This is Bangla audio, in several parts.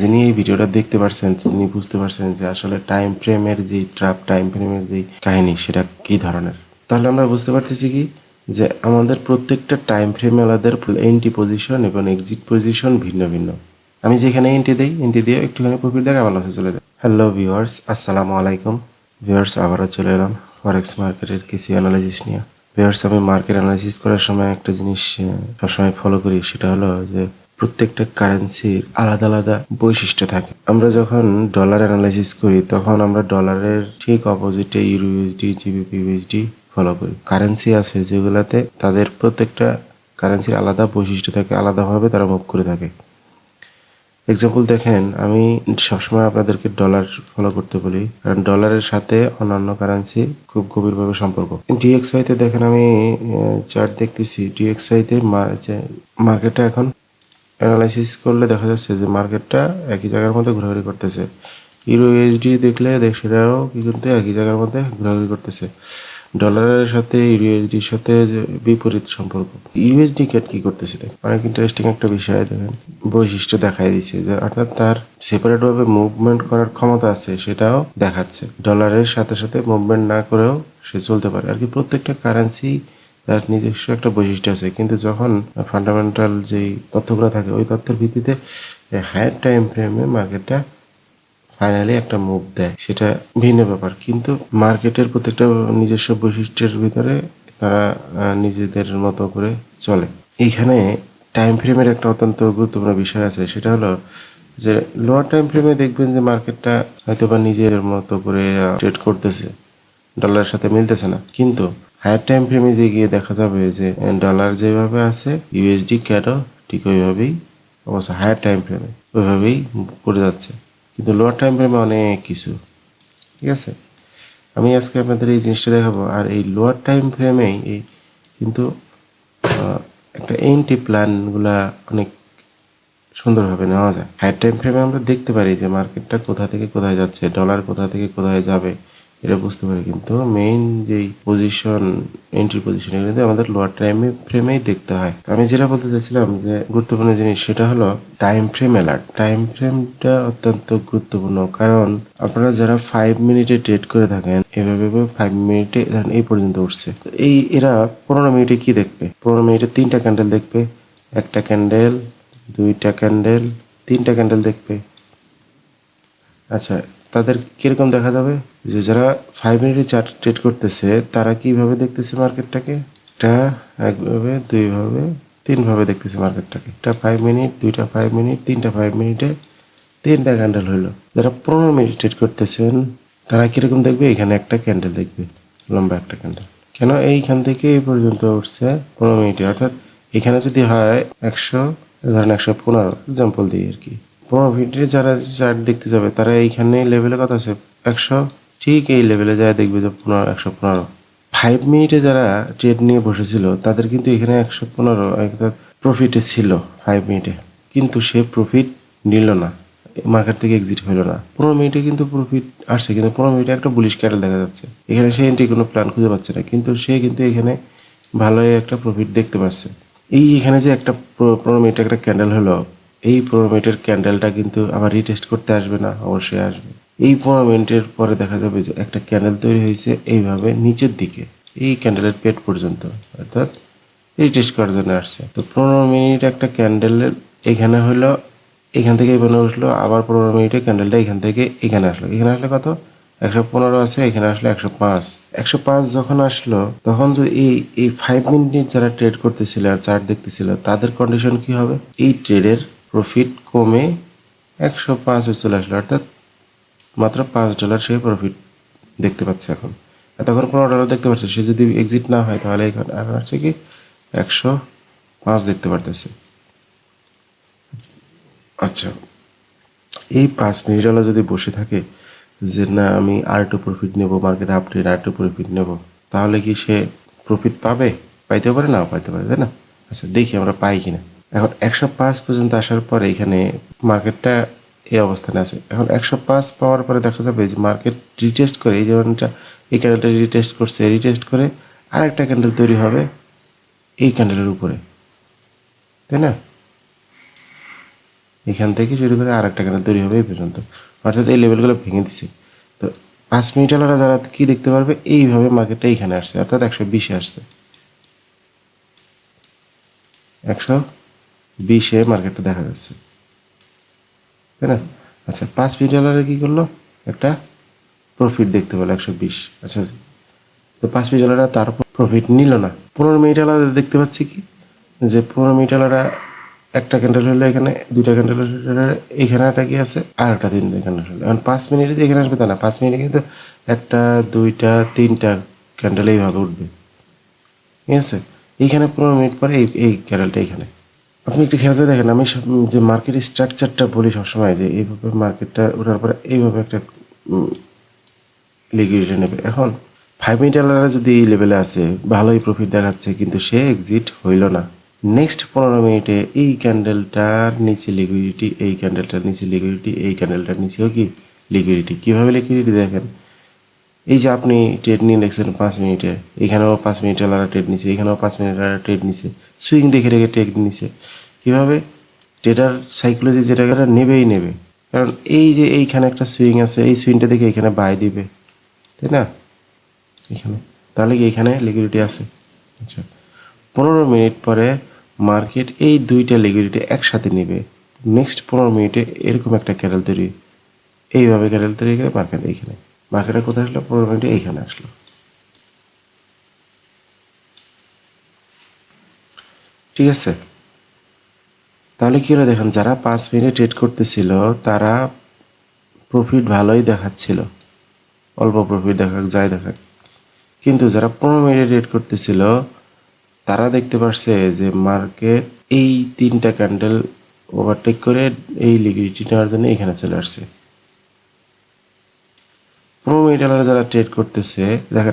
যিনি এই ভিডিওটা দেখতে পারছেন তিনি বুঝতে পারছেন যে আসলে টাইম ফ্রেমের যে ট্রাপ টাইম ফ্রেমের যে কাহিনী, সেটা কি ধরনের? তাহলে আমরা বুঝতে পারতেছি কি? যে আমাদের প্রত্যেকটা টাইম ফ্রেমে আলাদের এন্ট্রি পজিশন এবং এক্সিট পজিশন ভিন্ন ভিন্ন। আমি যেখানে এন্ট্রি দিই এন্ট্রি দিয়ে একটুখানি প্রফিট দেখা ভালো চলে যায়। হ্যালো ভিউয়ার্স আসসালামু আলাইকুম। ভিউয়ার্স আবারও চলে এলাম ফরেক্স মার্কেটের কিছু অ্যানালাইসিস নিয়ে। ভিউয়ার্স আমি মার্কেট অ্যানালাইসিস করার সময় একটা জিনিস সবসময় ফলো করি, সেটা হলো যে প্রত্যেকটা কারেন্সির আলাদা আলাদা বৈশিষ্ট্য থাকে। আমরা যখন ডলার অ্যানালাইসিস করি, তখন আমরা ডলারের ঠিক অপোজিটে euro USD GBP USD follow করি। কারেন্সি আছে যেগুলাতে তাদের প্রত্যেকটা কারেন্সির আলাদা বৈশিষ্ট্য থাকে, আলাদাভাবে তারা মুভ করে থাকে। এক্সাম্পল দেখেন, আমি সবসময় আপনাদেরকে ডলার ফলো করতে বলি, কারণ ডলারের সাথে অন্যান্য কারেন্সি খুব গভীরভাবে সম্পর্ক। ডিএক্সআই তে দেখেন আমি চার্ট দেখতেছি। ডিএক্সআই তে মার্কেটটা এখন অ্যানালাইসিস করলে দেখা যাচ্ছে যে মার্কেটটা একই জায়গার মধ্যে ঘোরাঘুরি করতেছে। ইউরো ইউএসডি দেখলে দেখ সেটাও কিন্তু একই জায়গার মধ্যে ঘোরাঘুরি করতেছে। ডলারের সাথে ইউএসডির সাথে বিপরীত সম্পর্ক। ইউএসডি ক্যাট কি করতেছে দেখ? অনেক ইন্টারেস্টিং একটা বিষয়, দেখেন। বৈশিষ্ট্য দেখাই দিচ্ছে যে অর্থাৎ তার সেপারেট ভাবে মুভমেন্ট করার ক্ষমতা আছে, সেটাও দেখাচ্ছে। ডলারের সাথে সাথে মুভমেন্ট না করেও সে চলতে পারে। আর কি প্রত্যেকটা কারেন্সি তার নিজস্ব একটা বৈশিষ্ট্য আছে। কিন্তু যখন ফান্ডামেন্টাল যেই তথ্যগুলো থাকে, ওই তথ্যের ভিত্তিতে হায়ার টাইম ফ্রেমে মার্কেটটা ফাইনালি একটা মুভ দেয়। সেটা ভিন্ন ব্যাপার। কিন্তু মার্কেটের প্রত্যেকটা নিজস্ব বৈশিষ্ট্যের ভিতরে তারা নিজেদের মতো করে চলে। এইখানে টাইম ফ্রেমের একটা অত্যন্ত গুরুত্বপূর্ণ বিষয় আছে। সেটা হলো যে লোয়ার টাইম ফ্রেমে দেখবেন যে মার্কেটটা হয়তো বা নিজের মতো করে ট্রেড করতেছে। ডলারের সাথে মিলতেছে না। কিন্তু হায়ার টাইম ফ্রেমে যে গিয়ে দেখা যাবে যে ডলার যেভাবে আছে ইউএসডি ক্যাটও ঠিক ওইভাবেই অবশ্য হায়ার টাইম ফ্রেমে ওইভাবেই করে যাচ্ছে। কিন্তু লোয়ার টাইম ফ্রেমে অনেক কিছু। ঠিক আছে? আমি আজকে আপনাদের এই জিনিসটা দেখাবো। আর এই লোয়ার টাইম ফ্রেমেই এই কিন্তু একটা এন্ট্রি প্ল্যানগুলা অনেক সুন্দরভাবে নেওয়া যায়। হায়ার টাইম ফ্রেমে আমরা দেখতে পারি যে মার্কেটটা কোথা থেকে কোথায় যাচ্ছে ডলার কোথা থেকে কোথায় যাবে। এটা বুঝতে পারি, কিন্তু মেইন যেই পজিশন এন্ট্রি পজিশন এগুলো আমাদের লোয়ার টাইম ফ্রেমেই দেখতে হয়। আমি যেটা বলতে চাইছিলাম যে গুরুত্বপূর্ণ জিনিস সেটা হলো টাইম ফ্রেম অ্যালার্ট টাইম ফ্রেমটা অত্যন্ত গুরুত্বপূর্ণ, কারণ আপনারা যারা ফাইভ মিনিটে ট্রেড করে থাকেন, এভাবে ফাইভ মিনিটে ধরেন এই পর্যন্ত উঠছে। এই এরা পনেরো মিনিটে কি দেখবে? পনেরো মিনিটে তিনটা ক্যান্ডেল দেখবে, একটা ক্যান্ডেল দুইটা ক্যান্ডেল তিনটা ক্যান্ডেল দেখবে। আচ্ছা তাদের কীরকম দেখা যাবে? যে যারা ফাইভ মিনিটে চার্ট ট্রেড করতেছে, তারা কীভাবে দেখতেছে মার্কেটটাকে একটা একভাবে, দুইভাবে, তিনভাবে দেখতেছে মার্কেটটাকে একটা ফাইভ মিনিট দুইটা ফাইভ মিনিট তিনটা ফাইভ মিনিটে তিনটা ক্যান্ডেল হইল। যারা পনেরো মিনিট ট্রেড করতেছেন, তারা কীরকম দেখবে? এখানে একটা ক্যান্ডেল দেখবে, লম্বা একটা ক্যান্ডেল কেন? এইখান থেকে এই পর্যন্ত উঠছে পনেরো মিনিটে অর্থাৎ এখানে যদি হয় একশো, ধরেন একশো পনেরো এক্সাম্পল দিই আর কি। পনেরো মিনিটে যারা চার্ট দেখতে যাবে, তারা এইখানে লেভেলে কত আছে। একশো, ঠিক এই লেভেলে যায় দেখবে যে পনেরো, একশো পনেরো। ফাইভ মিনিটে যারা ট্রেড নিয়ে বসেছিল, তাদের কিন্তু এখানে একশো পনেরো একটা প্রফিটে ছিল ফাইভ মিনিটে কিন্তু সে প্রফিট নিল না মার্কেট থেকে এক্সিট হলো না। পনেরো মিনিটে কিন্তু প্রফিট আসছে, কিন্তু পনেরো মিনিটে একটা বুলিশ ক্যারেল দেখা যাচ্ছে। এখানে সে এন্ট্রি কোনো প্ল্যান খুঁজে পাচ্ছে না, কিন্তু সে কিন্তু এখানে ভালোই একটা প্রফিট দেখতে পাচ্ছে। এই এখানে যে একটা পনেরো মিনিটে একটা ক্যান্ডেল হলো এই পনেরো মিনিটের ক্যান্ডেলটা কিন্তু আবার রিটেস্ট করতে আসবে না, অবশ্যই আসবে। এই পনেরো মিনিটের পরে দেখা যাবে যে একটা ক্যান্ডেল তৈরি হয়েছে এইভাবে নিচের দিকে, এই ক্যান্ডেলের পেট পর্যন্ত, অর্থাৎ রিটেস্ট করার জন্য আসছে। তো পনেরো মিনিট একটা ক্যান্ডেলের এখানে হলো, এখান থেকে এখানে উঠল, আবার পনেরো মিনিটে ক্যান্ডেলটা এখান থেকে এখানে আসলো। এখানে আসলে কত? একশো পনেরো আছে, এখানে আসলে একশো পাঁচ। একশো পাঁচ যখন আসলো, তখন যদি এই এই ফাইভ মিনিট যারা ট্রেড করতেছিল আর চার্ট দেখতেছিল, তাদের কন্ডিশন কি হবে? এই ট্রেডের প্রফিট কমে একশো পাঁচে চলে আসলো, অর্থাৎ মাত্র পাঁচ ডলার সে প্রফিট দেখতে পাচ্ছে এখন। তখন পনেরো ডলার দেখতে পাচ্ছে সে যদি এক্সিট না হয়, তাহলে এখানে এখন হচ্ছে কি একশো পাঁচ দেখতে পারতেছে। আচ্ছা এই পাঁচ মিনিট হলো যদি বসে থাকে, যে না, আমি আর একটু প্রফিট নেব মার্কেট আপডেট আর একটু প্রফিট নেব, তাহলে কি সে প্রফিট পাবে? পাইতে পারে না পাইতে পারে, তাই না? আচ্ছা দেখি আমরা পাই কিনা। এখন একশো পাঁচ পর্যন্ত আসার পরে এখানে মার্কেটটা এই অবস্থানে আছে। এখন একশো পাঁচ পাওয়ার পরে দেখা যাবে যে মার্কেট রিটেস্ট করে, এই যেমনটা এই ক্যান্ডেলটা রিটেস্ট করছে রিটেস্ট করে আরেকটা ক্যান্ডেল তৈরি হবে এই ক্যান্ডেলের উপরে। তাই না? এখান থেকে শুরু করে আর একটা ক্যান্ডেল তৈরি হবে এই পর্যন্ত। অর্থাৎ এই লেভেলগুলো ভেঙে দিছে। তো পাঁচ মিনিট আলাদা যারা কি দেখতে পারবে, এইভাবে মার্কেটটা এইখানে আসছে, অর্থাৎ একশো বিশে আসছে। একশো বিশে মার্কেটটা দেখা যাচ্ছে। তাই না? আচ্ছা পাঁচ মিনিট আলাদা কী করল? একটা প্রফিট দেখতে পেল, একশো বিশ। আচ্ছা তো পাঁচ মিনিট আলাদা তার প্রফিট নিল না। পনেরো মিনিট আলাদা দেখতে পাচ্ছি কি? যে পনেরো মিনিট আলাদা একটা ক্যান্ডেল হলো এখানে, দুইটা ক্যান্ডেল এখানে, একটা কি আছে? আর একটা তিনটা ক্যান্ডেল হলো। এখন পাঁচ মিনিটে এখানে আসবে তা না, পাঁচ মিনিটে কিন্তু একটা, দুইটা, তিনটা ক্যান্ডেল এইভাবে উঠবে। ঠিক আছে? এইখানে পনেরো মিনিট পরে এই এই ক্যান্ডেলটা এইখানে আপনি একটু খেয়াল করে দেখেন, আমি যে মার্কেট স্ট্রাকচারটা বলি সবসময়, যে এইভাবে মার্কেটটা ওঠার পরে এইভাবে একটা লিকুইডিটি নেবে। এখন ফাইভ আলাদা যদি এই লেভেলে আছে ভালোই প্রফিট দেখাচ্ছে, কিন্তু সে এক্সিট হইল না। নেক্সট পনেরো মিনিটে এই ক্যান্ডেলটার নিচে লিকুইডিটি এই ক্যান্ডেলটার নিচে লিকুইডিটি এই ক্যান্ডেলটার নিচেও কি লিকুইডিটি কীভাবে লিকুইডিটি দেখেন? এই যে আপনি ট্রেড নিয়ে দেখছেন পাঁচ মিনিটে, এখানেও পাঁচ মিনিট আলাদা ট্রেড নিছে, এখানেও পাঁচ মিনিট আলাদা ট্রেড নিছে সুইং দেখে রেখে ট্রেড নিছে। কীভাবে? ট্রেডার সাইকোলজি যেটা নেবেই নেবে। কারণ এই যে এইখানে একটা সুইং আছে, এই সুইংটা দেখে এখানে বাই দিবে। তাই না? এখানে। তাহলে কি এখানে লিকুইডিটি আছে? আচ্ছা। পনেরো মিনিট পরে মার্কেট এই দুইটা লিকুইডিটি একসাথে নেবে। নেক্সট পনেরো মিনিটে এরকম একটা ক্যারেল তৈরি। এইভাবে ক্যারেল তৈরি করে মার্কেট এইখানে মার্কেটে কোথায় আসলো? পনেরো মিনিটে এইখানে আসলো। ঠিক আছে। তাহলে কি হলো দেখেন, যারা পাঁচ মিনিট ট্রেড করতেছিল, তারা প্রফিট ভালোই দেখাচ্ছিল। অল্প প্রফিট দেখাক, যাই দেখাক। কিন্তু যারা পনেরো মিনিটে ট্রেড করতেছিল, তারা দেখতে পারছে যে মার্কেট এই তিনটা ক্যান্ডেল ওভারটেক করে এই লিকুইডিটি নেওয়ার জন্য এখানে চলে আসছে। পনেরো মিনিট যারা ট্রেড করতেছে, দেখেন,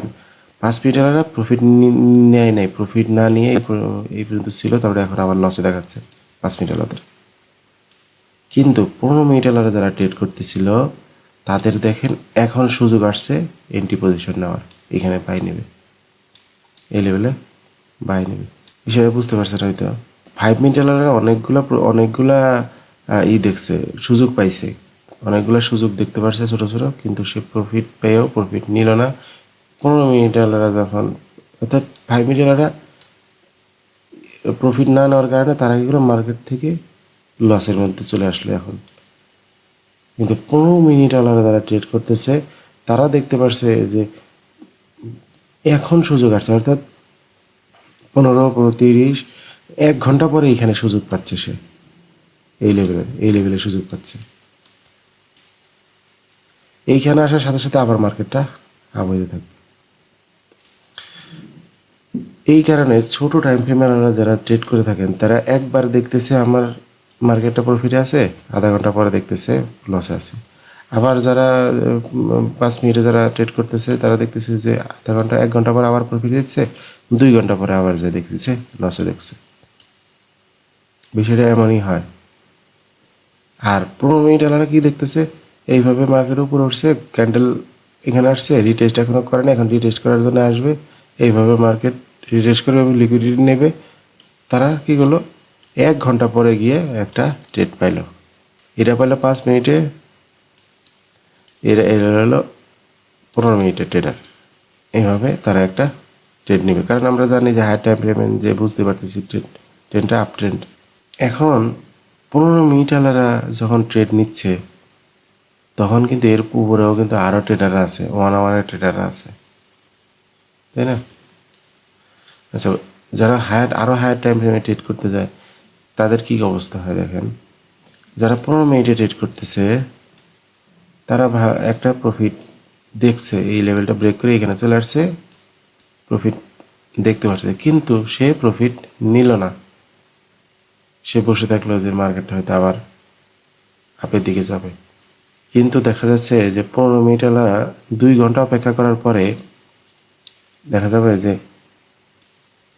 পাঁচ মিনিট প্রফিট নেয় নাই প্রফিট না নিয়ে এই পর্যন্ত ছিল, তারপরে এখন আবার লসে দেখাচ্ছে পাঁচ আলাদা কিন্তু পনেরো আলাদা যারা ট্রেড করতেছিল, তাদের দেখেন এখন সুযোগ আসছে এন্ট্রি পজিশন নেওয়ার, এখানে বাই নেবে। এই লেভেলে বাই নেবে। বিষয়টা বুঝতে পারছেন হয়তো? ফাইভ আলাদা অনেকগুলা প্র- অনেকগুলা ই দেখছে, সুযোগ পাইছে। অনেকগুলা সুযোগ দেখতে পারছে ছোট ছোট, কিন্তু সে প্রফিট পেয়েও প্রফিট নিল না। পনেরো মিনিট আলাদা যখন অর্থাৎ ফাইভ মিনিট আলাদা প্রফিট না নেওয়ার কারণে তারা কি করল মার্কেট থেকে লসের মধ্যে চলে আসলো এখন। কিন্তু পনেরো মিনিট আলাদা যারা ট্রেড করতেছে, তারা দেখতে পারছে যে এখন সুযোগ আসছে, অর্থাৎ পনেরো পনেরো তিরিশ, এক ঘণ্টা পরে এখানে সুযোগ পাচ্ছে সে। এই লেভেলে এই লেভেলে সুযোগ পাচ্ছে। এইখানে আসার সাথে সাথে আবার মার্কেটটা আপ হতে থাকবে। এই কারণে ছোট টাইম ফ্রেমের যারা ট্রেড করে থাকেন, তারা একবার দেখতেছে আমার মার্কেটটা প্রফিটে আছে, আধা ঘণ্টা পরে দেখতেছে লসে আছে। আবার যারা পাঁচ মিনিটে যারা ট্রেড করতেছে, তারা দেখতেছে যে আধা ঘণ্টা, এক ঘণ্টা পরে আবার প্রফিট দিচ্ছে, দুই ঘণ্টা পরে আবার যে দেখতেছে লসে দেখছে। বিষয়টা এমনই হয়। আর পনেরো মিনিট আলাদা কি দেখতেছে? এইভাবে মার্কেটের উপর উঠছে ক্যান্ডেল এখানে আসছে রিটেস্ট এখনও করে এখন রিটেস্ট করার জন্য আসবে, এইভাবে মার্কেট রিটেস্ট করবে এবং লিকুইডিটি নেবে। তারা কি করল? এক ঘণ্টা পরে গিয়ে একটা ট্রেড পাইলো। এটা পাইলো পাঁচ মিনিটে, এরা এরা হলো পনেরো মিনিটের ট্রেডার এইভাবে তারা একটা ট্রেড নেবে। কারণ আমরা জানি যে হাই টাইম পেমেন্ট যে বুঝতে পারতেছি ট্রেড ট্রেনটা আপ ট্রেন্ড এখন পনেরো মিনিট আলারা যখন ট্রেড নিচ্ছে তখন কিন্তু এর উপরেও কিন্তু আরও ট্রেডার আছে ওয়ান আওয়ারের ট্রেডার আছে। তাই না? আচ্ছা যারা হায়ার আরও হায়ার টাইম ফ্রেমে ট্রেড করতে যায়, তাদের কী অবস্থা হয় দেখেন? যারা পনেরো মিনিটে ট্রেড করতেছে, তারা একটা প্রফিট দেখছে, এই লেভেলটা ব্রেক করে এখানে চলে আসছে প্রফিট দেখতে পাচ্ছে। কিন্তু সে প্রফিট নিল না। সে বসে থাকল যে মার্কেটটা হয়তো আবার আপের দিকে যাবে। কিন্তু দেখা যাচ্ছে যে পনেরো মিনিট আলা দুই ঘণ্টা অপেক্ষা করার পরে দেখা যাবে যে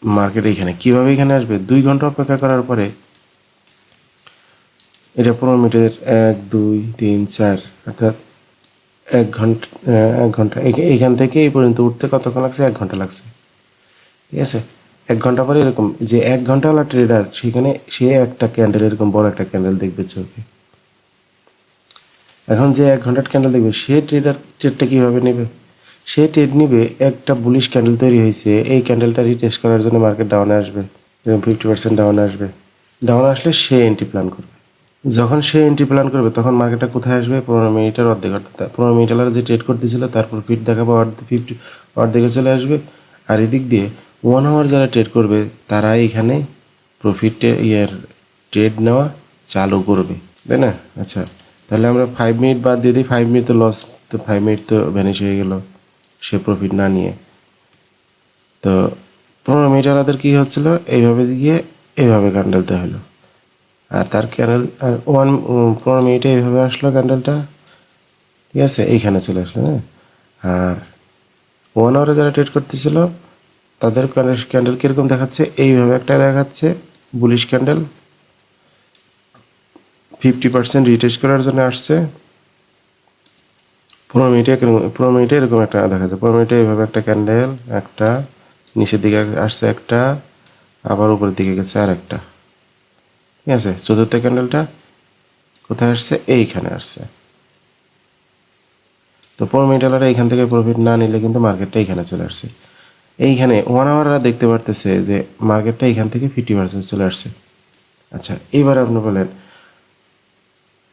মার্কেট এখানে, কীভাবে এখানে আসবে? দুই ঘণ্টা অপেক্ষা করার পরে এটা পনেরো মিনিটের এক, দুই, তিন, চার, অর্থাৎ এক ঘণ্টা এক ঘণ্টা। এখ- এইখান থেকে এই পর্যন্ত উঠতে কতক্ষণ লাগছে? এক ঘণ্টা লাগছে। ঠিক আছে? এক ঘণ্টা পরে এরকম যে এক ঘন্টাওয়ালা ট্রেডার সেখানে সে একটা ক্যান্ডেল এরকম বড় একটা ক্যান্ডেল দেখবে চোখে। এখন যে এক ঘণ্টার ক্যান্ডেল দেখবে, সে ট্রেডার ট্রেডটা কীভাবে নেবে? সে ট্রেড নিবে, একটা বুলিশ ক্যান্ডেল তৈরি হয়েছে, এই ক্যান্ডেলটা রিটেস্ট করার জন্য মার্কেট ডাউনে আসবে যেরকম ফিফটি পার্সেন্ট ডাউনে আসবে। ডাউনে আসলে সে এন্ট্রি প্ল্যান করবে। যখন সে এন্ট্রি প্ল্যান করবে, তখন মার্কেটটা কোথায় আসবে? পনেরো মিনিটের অর্ধেক অর্থাৎ পনেরো মিনিট যে ট্রেড করতেছিল তার প্রফিট দেখাবো অর্ধেক ফিফটি অর্ধেকে চলে আসবে। আর এদিক দিয়ে ওয়ান আওয়ার যারা ট্রেড করবে তারা এখানে প্রফিটে ইয়ার ট্রেড নেওয়া চালু করবে। তাই না? আচ্ছা। তাহলে আমরা ফাইভ মিনিট বাদ দিয়ে দিই ফাইভ মিনিট তো লস তো ফাইভ মিনিট তো ভ্যানিশ হয়ে গেল সে প্রফিট না নিয়ে। তো পনেরো মিনিট আলাদের কী হচ্ছিল? এইভাবে গিয়ে এইভাবে ক্যান্ডেলতে হলো। আর তার ক্যান্ডেল আর ওয়ান পনেরো মিনিটে এইভাবে আসলো ক্যান্ডেলটা ঠিক আছে, এইখানে চলে আসলো হ্যাঁ? আর ওয়ান আওয়ারে যারা ট্রেড করতেছিল, তাদের ক্যান্ডেল ক্যান্ডেল কীরকম দেখাচ্ছে? এইভাবে একটা দেখাচ্ছে bullish candle fifty percent retest করার জন্য আসছে। পনেরো মিনিটে পনেরো মিনিটে এরকম একটা দেখা যায়। পনেরো মিনিটে এইভাবে একটা ক্যান্ডেল একটা, নিচের দিকে আসছে একটা, আবার উপরের দিকে গেছে আর একটা। ঠিক আছে? চতুর্থ ক্যান্ডেলটা কোথায় আসছে? এইখানে আসছে। তো পনেরো মিনিট আলাদা এইখান থেকে প্রফিট না নিলে কিন্তু মার্কেটটা এইখানে চলে আসছে। এইখানে ওয়ান আওয়াররা দেখতে পারতেছে যে মার্কেটটা এইখান থেকে ফিফটি পার্সেন্ট চলে আসছে। আচ্ছা এবার আপনি বলেন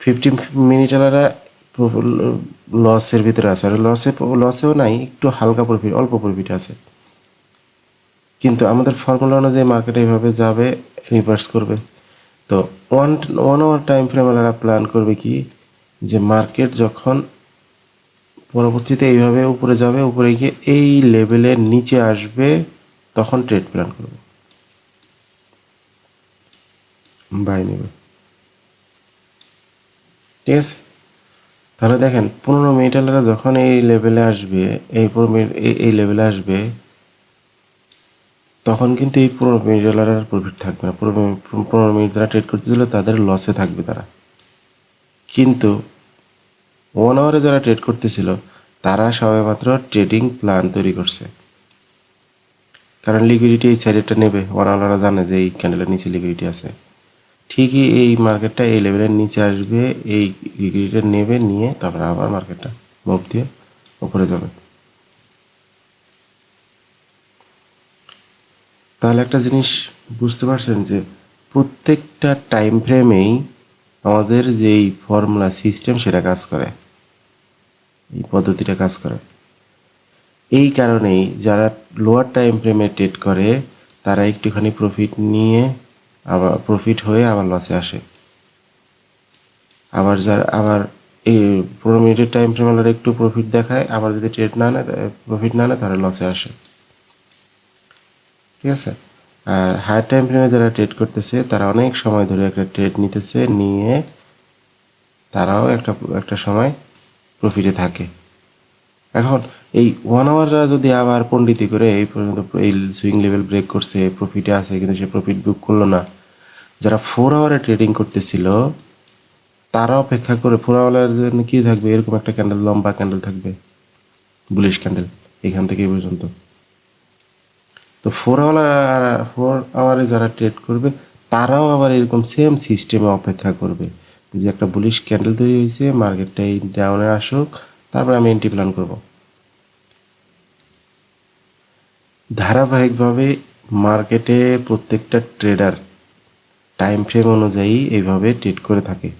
ফিফটি মিনিট আলাদা লসের ভিতরে আছে। আর লসে লসেও নাই, একটু হালকা প্রফিট অল্প প্রফিট আছে। কিন্তু আমাদের ফর্মুলা অনুযায়ী মার্কেট এইভাবে যাবে রিভার্স করবে। তো one one hour time frame ওনারা প্ল্যান করবে কি, যে মার্কেট যখন পরবর্তীতে এইভাবে উপরে যাবে, উপরে গিয়ে এই লেভেলের নিচে আসবে, তখন ট্রেড প্ল্যান করবে। বাই নেবে। ঠিক আছে? তাহলে দেখেন পনেরো মিনিটাররা যখন এই লেভেলে আসবে, এই মিনিট এই লেভেলে আসবে, তখন কিন্তু এই পনেরো মিনিটাররা প্রফিট থাকবে না। পনেরো মিনিট পনেরো মিনিট যারা ট্রেড করতেছিল তাদের লসে থাকবে তারা। কিন্তু ওয়ান আওয়ারে যারা ট্রেড করতেছিল তারা সবেমাত্র ট্রেডিং প্ল্যান তৈরি করছে। কারণ লিকুইডিটি এই সাইডেরটা নেবে। ওয়ান আওয়াররা জানে যে এই ক্যান্ডেলের নিচে লিকুইডিটি আছে। ঠিকই এই মার্কেটটা এই লেভেলের নিচে আসবে, এই লিকুইডিটা নেবে, নিয়ে তারপরে আবার মার্কেটটা মুভ দিয়ে উপরে যাবে। তাহলে একটা জিনিস বুঝতে পারছেন যে প্রত্যেকটা টাইম ফ্রেমেই আমাদের যেই ফর্মুলা সিস্টেম সেটা কাজ করে, এই পদ্ধতিটা কাজ করে। এই কারণেই যারা লোয়ার টাইম ফ্রেমে ট্রেড করে, তারা একটুখানি প্রফিট নিয়ে আবার প্রফিট হয়ে আবার লসে আসে। আবার যার, আবার এই পনেরো মিনিটের টাইম ফ্রেম একটু প্রফিট দেখায়, আবার যদি ট্রেড না নেয় প্রফিট না নেয়, তাহলে লসে আসে। ঠিক আছে? আর হাই টাইম ফ্রেমে যারা ট্রেড করতেছে, তারা অনেক সময় ধরে একটা ট্রেড নিতেছে, নিয়ে তারাও একটা একটা সময় প্রফিটে থাকে। এখন এই ওয়ান আওয়াররা যদি আবার পণ্ডিতি করে এই পর্যন্ত এই সুইং লেভেল ব্রেক করছে প্রফিটে আছে কিন্তু সে প্রফিট বুক করল না। যারা ফোর আওয়ারে ট্রেডিং করতেছিল, তারা অপেক্ষা করে ফোর আওয়ারের জন্য কী থাকবে? এরকম একটা ক্যান্ডেল লম্বা ক্যান্ডেল থাকবে। বুলিশ ক্যান্ডেল এখান থেকে পর্যন্ত। তো ফোর আওয়ার ফোর আওয়ারে যারা ট্রেড করবে, তারাও আবার এরকম সেম সিস্টেমে অপেক্ষা করবে। যে একটা বুলিশ ক্যান্ডেল তৈরি হয়েছে মার্কেটটা এই ডাউনে আসুক তারপরে আমি এন্ট্রি প্ল্যান করব। ধারাবাহিকভাবে মার্কেটে প্রত্যেকটা ট্রেডার টাইম ফ্রেম অনুযায়ী এইভাবে ট্রেড করে থাকে।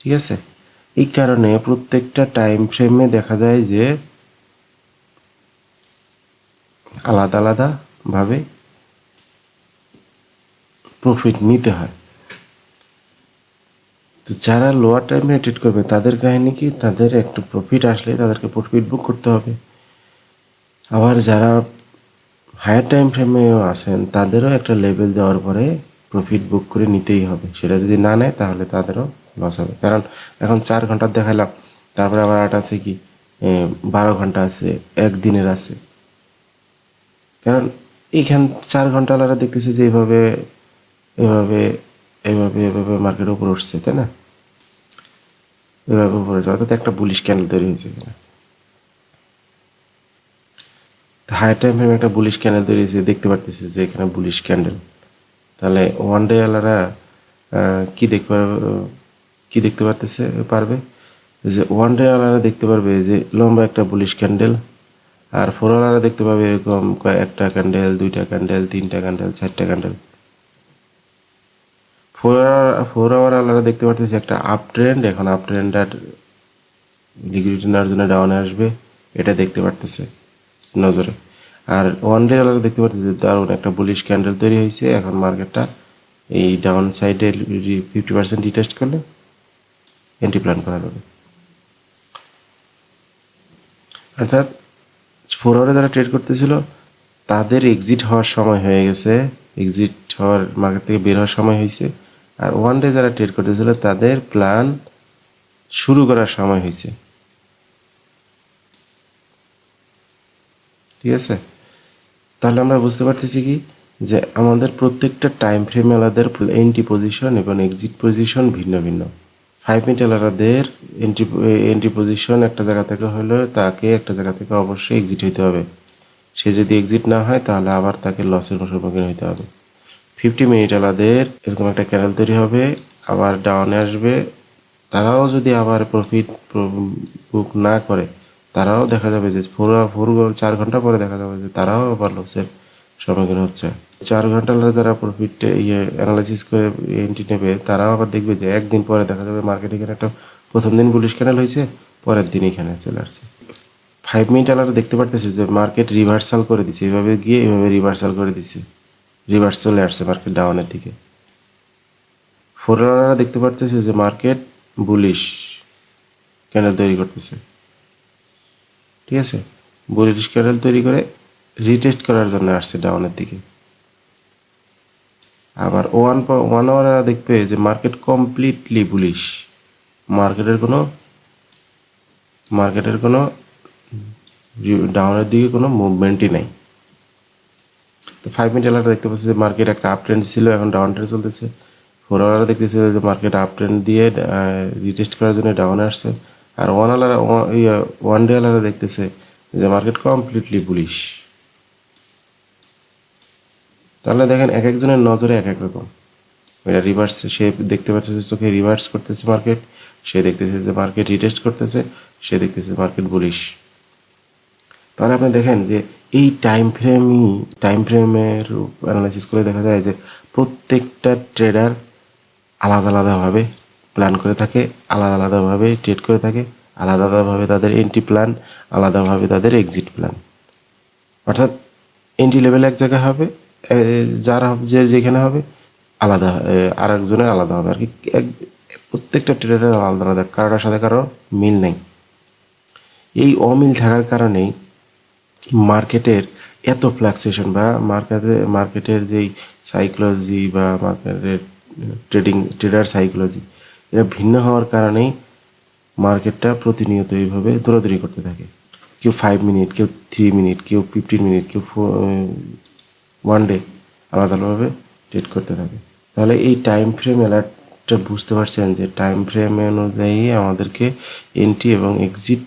ঠিক আছে? এই কারণে প্রত্যেকটা টাইম ফ্রেমে দেখা যায় যে আলাদা আলাদাভাবে প্রফিট নিতে হয়। তো যারা লোয়ার টাইমে ট্রেড করবে, তাদের কাহিনী কি? তাদের একটু প্রফিট আসলে তাদেরকে প্রফিট বুক করতে হবে। আবার যারা হায়ার টাইম ফ্রেমেও আছেন, তাদেরও একটা লেভেল দেওয়ার পরে প্রফিট বুক করে নিতেই হবে। সেটা যদি না নেয়, তাহলে তাদেরও লস হবে। কারণ এখন চার ঘণ্টার দেখালাম, তারপরে আবার আট আছে কি? বারো ঘণ্টা আছে একদিনের আছে। কারণ এইখান চার ঘণ্টা আলাদা দেখতেছি যে এইভাবে এভাবে এভাবে এভাবে মার্কেটের উপরে উঠছে, তাই না? এভাবে উপরে যাওয়া অর্থাৎ একটা বুলিশ ক্যান্ডেল তৈরি হয়েছে এখানে। হাই টাইম ফ্রেমে একটা বুলিশ ক্যান্ডেল তৈরি হয়েছে, দেখতে পারতেছে যে এখানে বুলিশ ক্যান্ডেল তাহলে ওয়ান ডে আলারা কি দেখতে পারবে কি দেখতে পারতেছে, পারবে? যে ওয়ান ডে আলারা দেখতে পারবে যে লম্বা একটা বুলিশ ক্যান্ডেল আর ফোর আলারা দেখতে পাবে এরকম একটা ক্যান্ডেল দুইটা ক্যান্ডেল তিনটা ক্যান্ডেল চারটা candle four hour four hour আলারা দেখতে পারতেছে একটা আপ ট্রেন্ড এখন আপ ট্রেন্ডার লিকুইডিটি নেওয়ার জন্য ডাউনে আসবে, এটা দেখতে পারতেছে নজরে। আর ওয়ান ডে আলাদা দেখতে পারতেছে, দারুণ একটা বুলিশ ক্যান্ডেল তৈরি হয়েছে, এখন মার্কেটটা এই ডাউন সাইডে ফিফটি পার্সেন্ট রিটেস্ট করলে এন্ট্রি প্ল্যান করা যাবে। অর্থাৎ ফোর আওয়ারে যারা ট্রেড করতেছিল, তাদের এক্সিট হওয়ার সময় হয়ে গেছে এক্সিট হওয়ার মার্কেট থেকে বের হওয়ার সময় হয়েছে। আর ওয়ান ডে যারা ট্রেড করতেছিল, তাদের প্ল্যান শুরু করার সময় হয়েছে। ঠিক আছে? তাহলে আমরা বুঝতে পারতেছি কি? যে আমাদের প্রত্যেকটা টাইম ফ্রেম আলাদের এন্ট্রি পজিশন এবং এক্সিট পজিশন ভিন্ন ভিন্ন। ফাইভ মিনিট আলাদাদের এন্ট্রি এন্ট্রি পজিশন একটা জায়গা থেকে হলে তাকে একটা জায়গা থেকে অবশ্যই এক্সিট হইতে হবে। সে যদি এক্সিট না হয়, তাহলে আবার তাকে লসের সম্মুখীন হইতে হবে। ফিফটি মিনিট আলাদের, এরকম একটা ক্যানেল তৈরি হবে, আবার ডাউনে আসবে। তারাও যদি আবার প্রফিট বুক না করে, তারাও দেখা যাবে যে ফোর ফোর চার ঘণ্টা পরে দেখা যাবে যে তারাও আবার লসের সম্মুখীন হচ্ছে। চার ঘণ্টা আলাদা যারা প্রফিট ইয়ে অ্যানালাইসিস করে এন্ট্রি নেবে, তারাও আবার দেখবে যে একদিন পরে দেখা যাবে মার্কেট এখানে একটা প্রথম দিন বুলিশ ক্যানেল হয়েছে, পরের দিন এখানে চলে আসছে। ফাইভ মিনিট আলাদা দেখতে পারতেছে যে মার্কেট রিভার্সাল করে দিছে এভাবে গিয়ে এভাবে রিভার্সাল করে দিছে। রিভার্স চলে আসছে মার্কেট ডাউনের দিকে। ফোর আওয়াররা দেখতে পারতেছে যে মার্কেট বুলিশ ক্যান্ডেল তৈরি করতেছে। ঠিক আছে? বুলিশ ক্যান্ডেল তৈরি করে রিটেস্ট করার জন্য আসছে ডাউনের দিকে। আবার ওয়ান ওয়ান আওয়ার দেখবে যে মার্কেট কমপ্লিটলি বুলিশ মার্কেটের কোনো মার্কেটের কোনো ডাউনের দিকে কোনো মুভমেন্টই নাই। তো ফাইভ মিনিট এলাকা দেখতে পাচ্ছি যে মার্কেট একটা আপ ট্রেন্ড ছিল, এখন ডাউন ট্রেন্ড চলতেছে। ফোর আওয়ার দেখতেছি যে মার্কেট আপ ট্রেন্ড দিয়ে রিটেস্ট করার জন্য ডাউনে আসছে। আর ওয়ান আলারা ওয়ান ডে আলারা দেখতেছে যে মার্কেট কমপ্লিটলি বুলিশ তাহলে দেখেন এক একজনের নজরে এক এক রকম। এটা রিভার্স সে দেখতে পাচ্ছে যে চোখে রিভার্স করতেছে মার্কেট সে দেখতেছে যে মার্কেট রিটেস্ট করতেছে, সে দেখতেছে মার্কেট বুলিশ তাহলে আপনি দেখেন যে এই টাইম ফ্রেমই টাইম ফ্রেমের অ্যানালাইসিস করে দেখা যায় যে প্রত্যেকটা ট্রেডার আলাদা আলাদাভাবে প্ল্যান করে থাকে, আলাদা আলাদাভাবে ট্রেড করে থাকে, আলাদা আলাদাভাবে তাদের এন্ট্রি প্ল্যান আলাদাভাবে তাদের এক্সিট প্ল্যান অর্থাৎ এন্ট্রি লেভেল এক জায়গায় হবে যার যে যেখানে হবে, আলাদা আর একজনের আলাদা হবে। আর কি প্রত্যেকটা ট্রেডারের আলাদা আলাদা, কারোর সাথে কারও মিল নেই। এই অমিল থাকার কারণেই মার্কেটের এত ফ্লাকচুয়েশন বা মার্কেটে, মার্কেটের যেই সাইকোলজি বা মার্কেটের ট্রেডিং ট্রেডার সাইকোলজি এটা ভিন্ন হওয়ার কারণেই মার্কেটটা প্রতিনিয়ত এইভাবে দৌড়াদৌড়ি করতে থাকে। কেউ ফাইভ মিনিট কেউ থ্রি মিনিট কেউ ফিফটিন মিনিট কেউ ওয়ান ডে আলাদা আলাদাভাবে ট্রেড করতে থাকে। তাহলে এই টাইম ফ্রেম অ্যালার্টটা বুঝতে পারছেন যে টাইম ফ্রেম অনুযায়ী আমাদেরকে এন্ট্রি এবং এক্সিট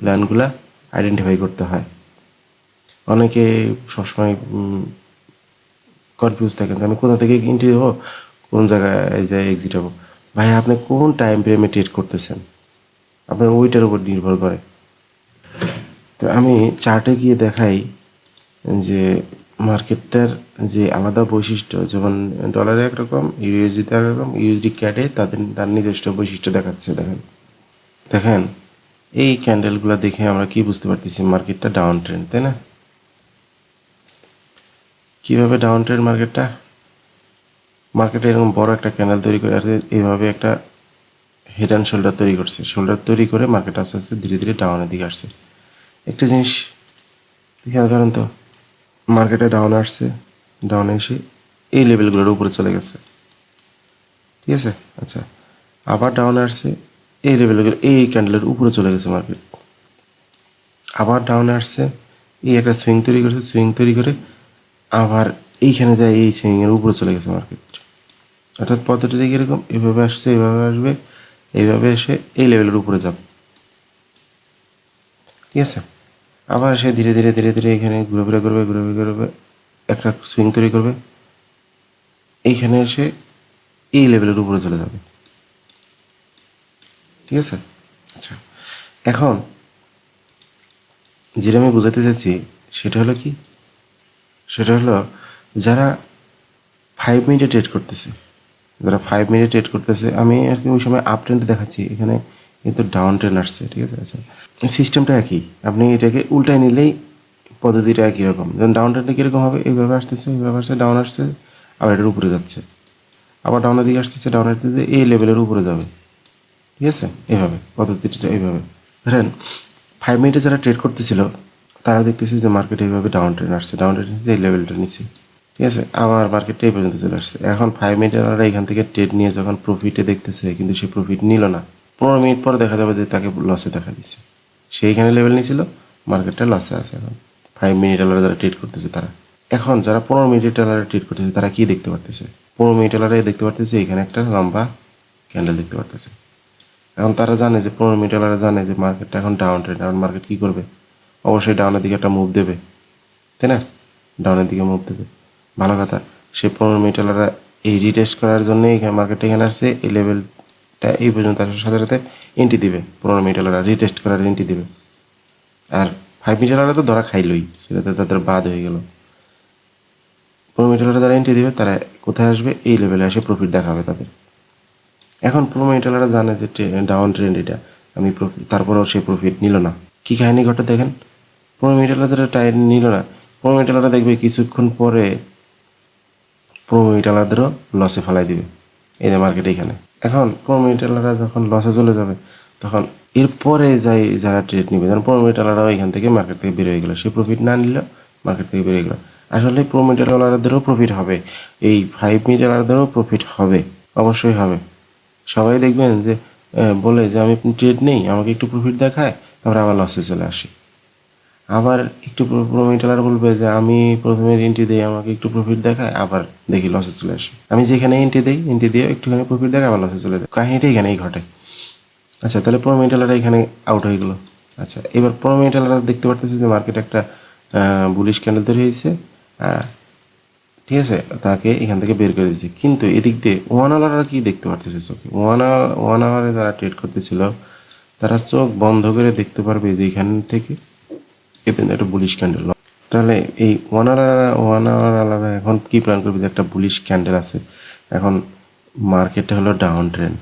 প্ল্যানগুলা আইডেন্টিফাই করতে হয়। অনেকে সবসময় কনফিউজ থাকেন আমি কোথা থেকে এন্ট্রি দেবো কোন জায়গায় যায় এক্সিট হব। ভাই, আপনি কোন টাইম ফ্রেমে ট্রেড করতেছেন? আপনার ওইটার উপর নির্ভর করে। তো আমি চার্টে গিয়ে দেখাই যে মার্কেটটার যে আলাদা বৈশিষ্ট্য, যেমন ডলারে একরকম ইউএসডিতে একরকম ইউএসডি ক্যাডে তাদের, তার নিজস্ব বৈশিষ্ট্য দেখাচ্ছে, দেখেন। দেখেন, এই ক্যান্ডেলগুলো দেখে আমরা কি বুঝতে পারতেছি মার্কেটটা ডাউন ট্রেন্ড তাই না? কীভাবে ডাউন ট্রেড মার্কেটটা মার্কেটে এরকম বড় একটা ক্যান্ডেল তৈরি করে এইভাবে একটা হেড অ্যান্ড শোল্ডার তৈরি করছে। শোল্ডার তৈরি করে মার্কেট আস্তে আস্তে ধীরে ধীরে ডাউনের দিকে আসছে। একটা জিনিস খেয়াল করেন তো মার্কেটে ডাউন আসছে ডাউনে এসে এই লেভেলগুলোর উপরে চলে গেছে। ঠিক আছে? আচ্ছা আবার ডাউন আসছে, এই লেভেলগুলো এই ক্যান্ডেলের উপরে চলে গেছে মার্কেট আবার ডাউনে আসছে, এই একটা সুইং তৈরি করেছে সুইং তৈরি করে আবার এইখানে যায় এই সুইংয়ের উপরে চলে গেছে মার্কেট অর্থাৎ পদ্ধতিটা কীরকম এভাবে আসছে এইভাবে আসবে এইভাবে এসে এই লেভেলের উপরে যাবে। ঠিক আছে? আবার সে ধীরে ধীরে ধীরে ধীরে এখানে ঘুরে করবে ঘুরে করবে, একটা সুইং তৈরি করবে। এইখানে এসে এই লেভেলের উপরে চলে যাবে। ঠিক আছে? আচ্ছা এখন যেটা আমি বোঝাতে চাচ্ছি সেটা হলো কি? সেটা হলো যারা ফাইভ মিনিটে ট্রেড করতেছে, যারা ফাইভ মিনিটে ট্রেড করতেছে, আমি আর কি ওই সময় আপ ট্রেন্ড দেখাচ্ছি, এখানে কিন্তু ডাউন ট্রেন্ড আসছে, ঠিক আছে? আচ্ছা সিস্টেমটা একই, আপনি এটাকে উল্টায় নিলেই পদ্ধতিটা একই রকম। যেমন ডাউন ট্রেন্ডে কীরকম হবে, এইভাবে আসতেছে, এইভাবে আসছে ডাউন আসছে, আবার এটার উপরে যাচ্ছে। আবার ডাউনের দিকে আসতেছে ডাউনের দিকে, এই লেভেলের উপরে যাবে। ঠিক আছে? এইভাবে, পদ্ধতিটা এইভাবে। ধরেন ফাইভ মিনিটে যারা ট্রেড করতেছিল তারা দেখতেছে যে মার্কেটে এইভাবে ডাউন ট্রেন আসছে ডাউন ট্রেন এই লেভেলটা নিচ্ছে ঠিক আছে? আবার মার্কেটটা এই পর্যন্ত চলে আসছে। এখন ফাইভ মিনিটের এখান থেকে ট্রেড নিয়ে যখন প্রফিটে দেখতেছে, কিন্তু সে প্রফিট নিল না। পনেরো মিনিট পর দেখা যাবে যে তাকে লসে দেখা দিচ্ছে সে এখানে লেভেল নিয়েছিল মার্কেটটা লসে আছে এখন। ফাইভ মিনিট আলাদা যারা ট্রেড করতেছে তারা। এখন যারা পনেরো মিনিট আলাদা ট্রেড করতেছে, তারা কি দেখতে পারতেছে? পনেরো মিনিট আলাদা দেখতে পারতেছে, এখানে একটা লম্বা ক্যান্ডেল দেখতে পারতেছে। এখন তারা জানে যে পনেরো মিনিট আলাদা জানে যে মার্কেটটা এখন ডাউন ট্রেন্ড এখন মার্কেট কী করবে? অবশ্যই ডাউনের দিকে একটা মুভ দেবে। তাই না? ডাউনের দিকে মুভ দেবে। ভালো কথা। সে পনেরো মিনিট আলাদা এই রিটেস্ট করার জন্য এখানে মার্কেটে এখানে আসছে। এই লেভেলটা এই পর্যন্ত আসার সাথে সাথে এন্ট্রি দিবে। পনেরো মিনিট আলাদা রিটেস্ট করার এন্ট্রি দিবে। আর ফাইভ মিনিট আলাদা তো ধরা খাইলই। সেটাতে তাদের বাদ হয়ে গেল। পনেরো মিনিট আলাদা যারা এন্ট্রি দিবে, তারা কোথায় আসবে? এই লেভেলে এসে প্রফিট দেখাবে তাদের। এখন পনেরো মিনিট আলাদা জানে যে ডাউন ট্রেন্ড এটা। আমি প্রফিট তারপরেও সে প্রফিট নিল না। কী কাহিনী ঘটে দেখেন? পনেরো মিনিট আলাদা টাইম নিল না। পনেরো মিনিট আলাদা দেখবে কিছুক্ষণ পরে পনেরো মিনিট আলাদারও লসে ফেলাই দিবে। এই যে মার্কেট এখানে। এখন পনেরো মিনিট আলাদা যখন লসে চলে যাবে, তখন এরপরে যাই, যারা ট্রেড নিবে, যেমন পনেরো মিনিট আলাদাও এখান থেকে মার্কেট থেকে বের হয়ে গেলো। সে প্রফিট না নিল মার্কেট থেকে বেরিয়ে গেলো। আসলে পনেরো মিনিট আলাদারও প্রফিট হবে। এই ফাইভ মিনিট আলাদারও প্রফিট হবে। অবশ্যই হবে। সবাই দেখবেন যে বলে যে, আমি ট্রেড নেই, আমাকে একটু প্রফিট দেখায়, তারপরে আবার লসে চলে আসি। আবার একটু প্রমিটালার বলবে যে আমি প্রথমে এন্ট্রি দিই, আমাকে একটু প্রফিট দেখায়, আবার দেখি লসে চলে আসি। আমি যেখানে এন্ট্রি দিই এন্ট্রি দিয়ে একটুখানি প্রফিট দেখায়, আবার লসে চলে যায়। কাহিনিটা এখানেই ঘটে। আচ্ছা তাহলে প্রমিটালার এখানে আউট হয়ে গেলো। আচ্ছা এবার প্রমিটালার দেখতে পারতেছি যে মার্কেট একটা বুলিশ ক্যান্ডেল তৈরি হয়েছে। ঠিক আছে, তাকে এখান থেকে বের করে দিচ্ছে কিন্তু এদিক দিয়ে ওয়ান আওয়াররা কি দেখতে পারতেছে চোখে? ওয়ান আওয়ার ওয়ান আওয়ারে যারা ট্রেড করতেছিল, তারা চোখ বন্ধ করে দেখতে পারবে যে এখান থেকে এখানে একটা বুলিশ ক্যান্ডেল তাহলে এই ওয়ান আওয়ার ওয়ান আওয়ার আলাদা, এখন কি প্ল্যান করবে একটা বুলিশ ক্যান্ডেল আছে? এখন মার্কেটটা হলো ডাউন ট্রেন্ড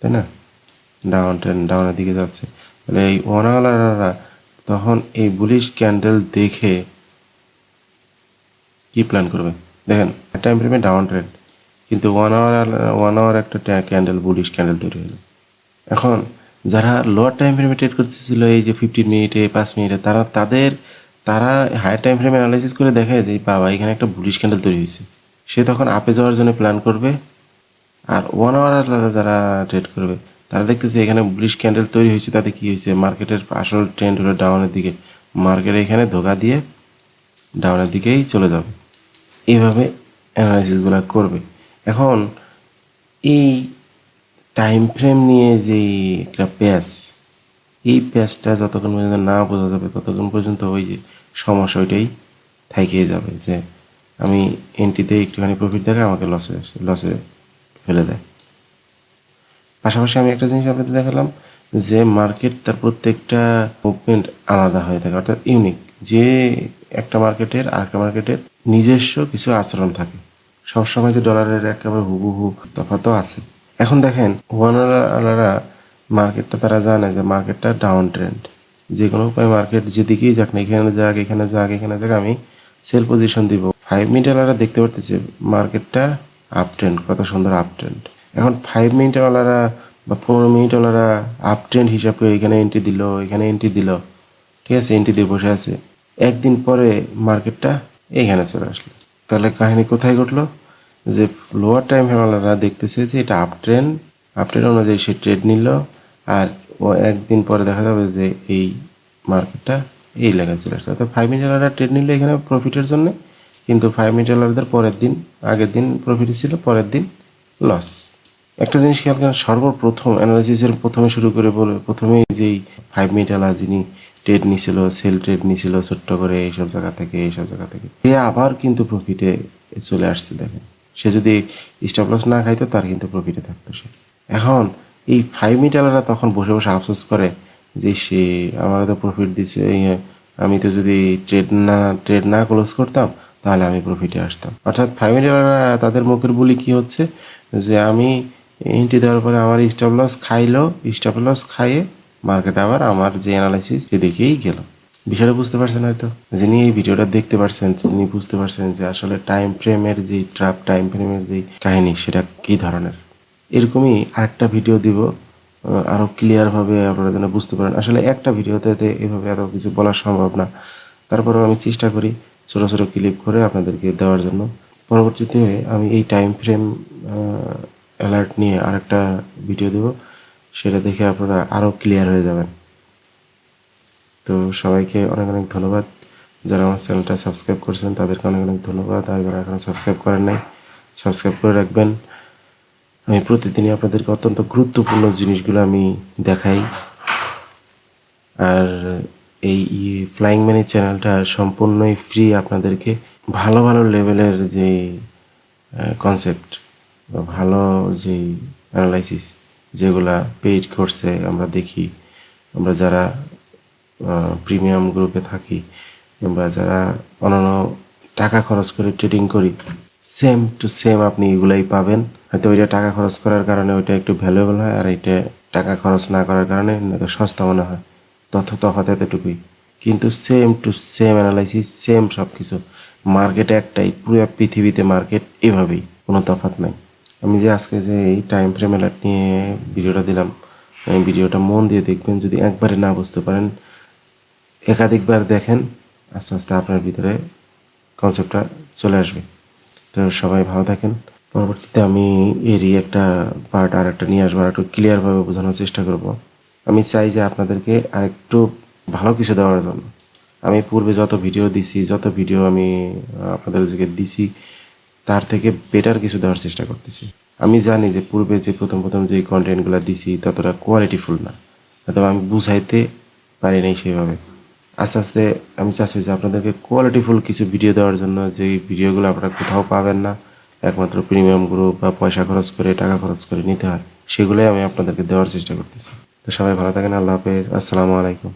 তাই না? ডাউন ট্রেন্ড ডাউনের দিকে যাচ্ছে। তাহলে এই ওয়ান আওয়াররা তখন এই বুলিশ ক্যান্ডেল দেখে কি প্ল্যান করবে? দেখেন টাইম ফ্রেমে ডাউন ট্রেন্ড কিন্তু ওয়ান আওয়ার ওয়ান আওয়ার একটা ক্যান্ডেল বুলিশ ক্যান্ডেল তৈরি হলো। এখন যারা লোয়ার টাইম ফ্রেমে ট্রেড করতেছিল, এই যে ফিফটিন মিনিটে পাঁচ মিনিটে তারা তাদের, তারা হায়ার টাইম ফ্রেমে অ্যানালাইসিস করে দেখে যে, বাবা, এখানে একটা বুলিশ ক্যান্ডেল তৈরি হয়েছে। সে তখন আপে যাওয়ার জন্য প্ল্যান করবে, আর ওয়ান আওয়ার যারা ট্রেড করবে। তারা দেখতেছে এখানে বুলিশ ক্যান্ডেল তৈরি হয়েছে, তাতে কী হয়েছে? মার্কেটের আসল ট্রেন্ড হলো ডাউনের দিকে। মার্কেট এখানে ধোকা দিয়ে ডাউনের দিকেই চলে যাবে। এইভাবে অ্যানালাইসিসগুলো করবে। এখন এই টাইম ফ্রেম নিয়ে যে একটা প্যাচ, এই প্যাচটা যতক্ষণ পর্যন্ত না বোঝা যাবে, ততক্ষণ পর্যন্ত ওই যে সমস্যা ওইটাই থাকিয়ে যাবে যে আমি এন্ট্রিতে একটুখানি প্রফিট দেখে আমাকে লসে লসে ফেলে দেয়। পাশাপাশি আমি একটা জিনিস আপনাদের দেখালাম যে মার্কেট তার প্রত্যেকটা মুভমেন্ট আলাদা হয়ে থাকে, অর্থাৎ ইউনিক যে একটা মার্কেটের আরেকটা মার্কেটের নিজস্ব কিছু আচরণ থাকে। সবসময় যে ডলারের একেবারে হুবহু তফাতও আছে। এখন দেখেন ওয়ান আলারা মার্কেটটা তারা জানে যে মার্কেটটা ডাউন ট্রেন্ড যে কোনো উপায় মার্কেট যেদিকেই যাক না এখানে যাক এখানে যাক এখানে যাক, আমি সেল পজিশন দিব। ফাইভ মিনিট আলারা দেখতে পারতেছে মার্কেটটা আপ ট্রেন্ড কত সুন্দর আপ ট্রেন্ড এখন ফাইভ মিনিট ওয়ালারা বা পনেরো মিনিট ওয়ালারা আপ ট্রেন্ড হিসাবে এখানে এন্ট্রি দিল, এখানে এন্ট্রি দিল। ঠিক আছে এন্ট্রি দিয়ে বসে আছে। একদিন পরে মার্কেটটা এইখানে চলে আসলো। তাহলে কাহিনী কোথায় ঘটলো? যে লোয়ার টাইম ফ্যামিলারা দেখতেছে যে এটা আপ ট্রেন্ড আপ ট্রেন্ড অনুযায়ী সে ট্রেড নিল। আর ও একদিন পরে দেখা যাবে যে এই মার্কেটটা এই লেখায় চলে আসছে। অর্থাৎ ফাইভ আলাদা ট্রেড নিল এখানে প্রফিটের জন্য, কিন্তু ফাইভ মিনিট আলাদার পরের দিন, আগের দিন প্রফিট ছিল, পরের দিন লস একটা জিনিস খেয়াল করেন, সর্বপ্রথম অ্যানালাইসিসের প্রথমে শুরু করে বলে প্রথমে যেই ফাইভ আলা যিনি ট্রেড নিছিল সেল ট্রেড নিছিল ছোট্ট করে এইসব জায়গা থেকে, এইসব জায়গা থেকে, সে আবার কিন্তু প্রফিটে চলে আসছে, দেখেন। সে যদি স্টপ লস না খাইতো তার কিন্তু প্রফিটে থাকতো সে। এখন এই ফাইভ মিটাররা তখন বসে বসে আফসোস করে যে সে আমার তো প্রফিট দিছে ইয়ে, আমি তো যদি ট্রেড না ট্রেড না ক্লোজ করতাম তাহলে আমি প্রফিটে আসতাম। অর্থাৎ ফাইভ মিটাররা তাদের মুখের বলি কি হচ্ছে? যে আমি এন্ট্রি দেওয়ার পরে আমার স্টপ লস খাইলো স্টপ লস খাইয়ে মার্কেট আবার আমার যে অ্যানালাইসিস সেদিকেই গেল। বিষয়টা বুঝতে পারছেন হয়তো? যিনি এই ভিডিওটা দেখতে পারছেন তিনি বুঝতে পারছেন যে আসলে টাইম ফ্রেমের যে ট্রাপ টাইম ফ্রেমের যে কাহিনী, সেটা কী ধরনের? এরকমই আরেকটা ভিডিও দিব আরও ক্লিয়ারভাবে আপনারা যেন বুঝতে পারেন। আসলে একটা ভিডিওতে এভাবে এত কিছু বলা সম্ভব না। তারপরেও আমি চেষ্টা করি ছোটো ছোটো ক্লিপ করে আপনাদেরকে দেওয়ার জন্য। পরবর্তীতে আমি এই টাইম ফ্রেম অ্যালার্ট নিয়ে আরেকটা ভিডিও দেব। সেটা দেখে আপনারা আরও ক্লিয়ার হয়ে যাবেন। তো সবাইকে অনেক অনেক ধন্যবাদ। যারা আমার চ্যানেলটা সাবস্ক্রাইব করছেন, তাদেরকে অনেক অনেক ধন্যবাদ। আর যারা এখনও সাবস্ক্রাইব করেন নাই, সাবস্ক্রাইব করে রাখবেন। আমি প্রতিদিনই আপনাদেরকে অত্যন্ত গুরুত্বপূর্ণ জিনিসগুলো আমি দেখাই। আর এই ফ্লাইং ম্যানি চ্যানেলটা সম্পূর্ণই ফ্রি আপনাদেরকে ভালো ভালো লেভেলের যে কনসেপ্ট বা ভালো যে অ্যানালাইসিস যেগুলা পেইড করছে আমরা দেখি। আমরা যারা প্রিমিয়াম গ্রুপে থাকি কিংবা যারা অন্যান্য টাকা খরচ করে ট্রেডিং করি সেম টু সেম আপনি এগুলাই পাবেন। হয়তো ওইটা টাকা খরচ করার কারণে ওইটা একটু ভ্যালুয়েবল হয়, আর এটা টাকা খরচ না করার কারণে সস্তা মনে হয়। তথ্য তফাৎ এতটুকুই। কিন্তু same to same analysis same সব কিছু মার্কেট একটাই, পুরো পৃথিবীতে মার্কেট এভাবেই, কোনো তফাৎ নাই। আমি যে আজকে যে এই টাইম ফ্রেম অ্যালার্ট নিয়ে ভিডিওটা দিলাম ভিডিওটা মন দিয়ে দেখবেন, যদি একবারে না বুঝতে পারেন একাধিকবার দেখেন, আস্তে আস্তে আপনার ভিতরে কনসেপ্টটা চলে আসবে। তো সবাই ভালো থাকেন। পরবর্তীতে আমি এরই একটা পার্ট আর একটা নিয়ে আসব আর একটু ক্লিয়ারভাবে বোঝানোর চেষ্টা করব। আমি চাই যে আপনাদেরকে আরেকটু ভালো কিছু দেওয়ার জন্য। আমি পূর্বে যত ভিডিও দিছি, যত ভিডিও আমি আপনাদেরকে দিছি, তার থেকে বেটার কিছু দেওয়ার চেষ্টা করতেছি। আমি জানি যে পূর্বে যে প্রথম প্রথম যে কন্টেন্টগুলো দিছি, ততটা কোয়ালিটিফুল না। অথবা আমি বুঝাইতে পারি নাই সেভাবে আস্তে আস্তে আমি চাচ্ছি যে আপনাদেরকে কোয়ালিটিফুল কিছু ভিডিও দেওয়ার জন্য, যে ভিডিওগুলো আপনারা কোথাও পাবেন না, একমাত্র প্রিমিয়াম গ্রুপ বা পয়সা খরচ করে, টাকা খরচ করে নিতে হয়, সেগুলোই আমি আপনাদেরকে দেওয়ার চেষ্টা করতেছি। তো সবাই ভালো থাকেন, আল্লাহ হাফেজ, আসসালামু আলাইকুম।